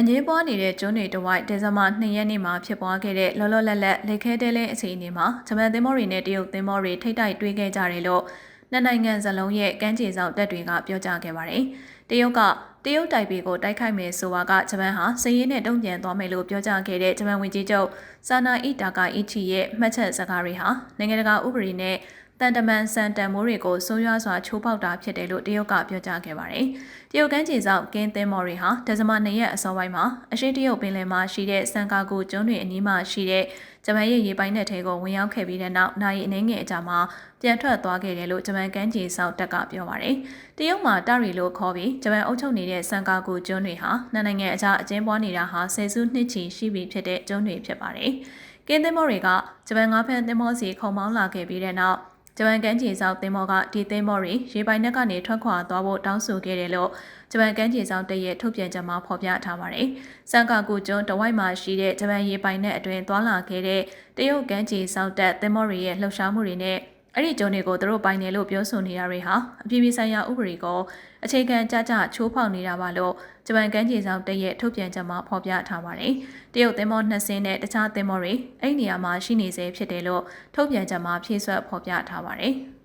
အငင်းပွားနေတဲ့ကျွန်းတွေတဝိုက်ဒီဇင်ဘာ2ရက်နေ့မှာဖြစ်ပွားခဲ့တဲ့လောလောလတ်လတ်လက်ခဲတဲလဲအခြေအနေမှာဂျပန်သင်္ဘောတွေနဲ့တရုတ်သင်္ဘောတွေထိတ်တိုက်တွေ့ခဲ့ကြတယ်လို့နှစ်နိုင်ငံစလုံးရဲ့ကမ်းခြေဆောင်တပ်တွေကပြောကြားခဲ့ပါတယ်။တရုတ်ကတရုတ်တိုက်ပေကိုတိုက်ခိုက်မယ်ဆိုတာကဂျပန်ဟာစည်ရင်းနဲ့တုံ့ပြန်သွားမယ်လို့ပြောကြားခဲ့တဲ့ဂျပန်ဝန်ကြီးချုပ်ဆာနာအီတာကာအီချီရဲ့မှတ်ချက်စကားတွေဟာနိုင်ငံတကာဥပဒေနဲ့ တန်တမန်စံတန်မိုးတွေကိုဆိုးရွားစွာချိုးပေါက်တာဖြစ်တယ်လို့တရုတ်ကပြောကြားခဲ့ပါတယ်။တရုတ်ကမ်းခြေစောက်ကင်းသင်းမော်တွေဟာဒဇမ2ရက်အစောပိုင်းမှာအရှိတရုတ်ပင်လယ်မှာရှိတဲ့စံကာကိုကျွန်းတွေအနီးမှာရှိတဲ့ဂျပန်ရဲ့ရေပိုင်နက်ထဲကိုဝင်ရောက်ခဲ့ပြီးတဲ့နောက်နိုင်အနေငယ်အကြာမှာ ပြန်ထွက်သွားခဲ့တယ်လို့ဂျပန်ကမ်းခြေစောက်တပ်ကပြောပါတယ်။တရုတ်မှာတာရီလို့ခေါ်ပြီးဂျပန်အုပ်ချုပ်နေတဲ့စံကာကိုကျွန်းတွေဟာနှစ်နိုင်ငံအကြားအကျဉ်းပွားနေတာဟာဆယ်စုနှစ်ချီရှိပြီဖြစ်တဲ့ကျွန်းတွေဖြစ်ပါတယ်။ကင်းသင်းမော်တွေကဂျပန်ငါးဖက်သင်းမောစီခုံမောင်းလာခဲ့ပြီးတဲ့နောက်ဂျပန်ကမ်းခြေဆောင်သင်္ဘောကဒီသင်္ဘောတွေရေပိုင်နက်ကနေထွက်ခွာသွားဖို့တောင်းဆိုခဲ့တယ်လို့ဂျပန်ကမ်းခြေဆောင်တရဲ့ထုတ်ပြန်ချက်မှာဖော်ပြထားပါတယ်။စံကာကူကျွန်းတဝိုက်မှာရှိတဲ့ဂျပန်ရေပိုင်နက်အတွင်းသွာလာခဲ့တဲ့တရုတ်ကမ်းခြေဆောင်တပ်သင်္ဘောတွေရဲ့လှုပ်ရှားမှုတွေနဲ့ အဲ့ဒီကျုံတွေကိုသူတို့ပိုင်တယ်လို့ပြောဆိုနေတာတွေဟာအပြည်ပြည်ဆိုင်ရာဥပဒေကိုအခြေခံကြကြချိုးဖောက်နေတာပါလို့ဂျပန်ကမ်းခြေဆောင်တရဲ့ထုတ်ပြန်ချက်မှာဖော်ပြထားပါတယ်။တရုတ်သင်္ဘောနှစ်စင်းနဲ့တခြားသင်္ဘောတွေအဲ့ဒီနေရာမှာရှိနေစေဖြစ်တယ်လို့ထုတ်ပြန်ချက်မှာဖြည့်ဆွတ်ဖော်ပြထားပါတယ်။